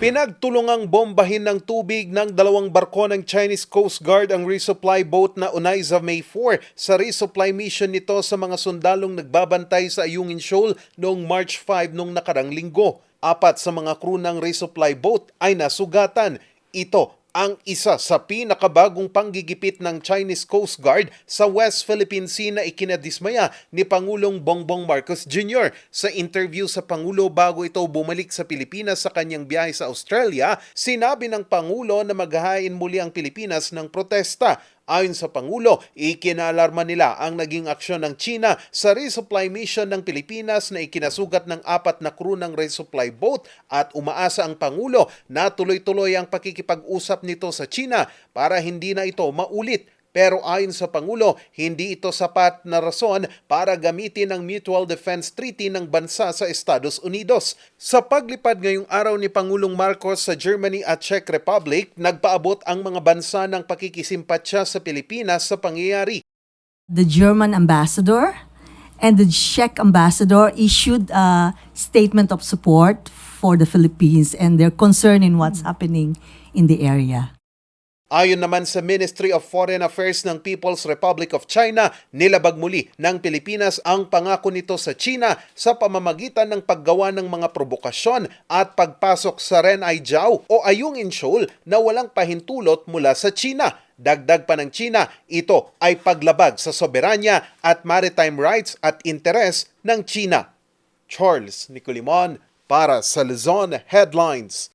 Pinagtulungang bombahin ng tubig ng dalawang barko ng Chinese Coast Guard ang resupply boat na Unaiza May 4 sa resupply mission nito sa mga sundalong nagbabantay sa Ayungin Shoal noong March 5 nung nakarang linggo. Apat sa mga crew ng resupply boat ay nasugatan. Ito ang isa sa pinakabagong panggigipit ng Chinese Coast Guard sa West Philippine Sea na ikinadismaya ni Pangulong Bongbong Marcos Jr. Sa interview sa Pangulo bago ito bumalik sa Pilipinas sa kanyang biyahe sa Australia, sinabi ng Pangulo na maghahain muli ang Pilipinas ng protesta. Ayon sa Pangulo, ikinalarma nila ang naging aksyon ng China sa resupply mission ng Pilipinas na ikinasugat ng apat na crew ng resupply boat at umaasa ang Pangulo na tuloy-tuloy ang pakikipag-usap nito sa China para hindi na ito maulit pero ayon sa Pangulo, hindi ito sapat na rason para gamitin ang Mutual Defense Treaty ng bansa sa Estados Unidos. Sa paglipad ngayong araw ni Pangulong Marcos sa Germany at Czech Republic, nagpaabot ang mga bansa ng pakikisimpatya sa Pilipinas sa pangyayari. the German ambassador and the Czech ambassador issued a statement of support for the Philippines and their concern in what's happening in the area. Ayon naman sa Ministry of Foreign Affairs ng People's Republic of China, nilabag muli ng Pilipinas ang pangako nito sa China sa pamamagitan ng paggawa ng mga provokasyon at pagpasok sa Renai Jiao o Ayungin Shoal na walang pahintulot mula sa China. Dagdag pa ng China, ito ay paglabag sa soberanya at maritime rights at interes ng China. Charles Nicolimon para sa Luzon Headlines.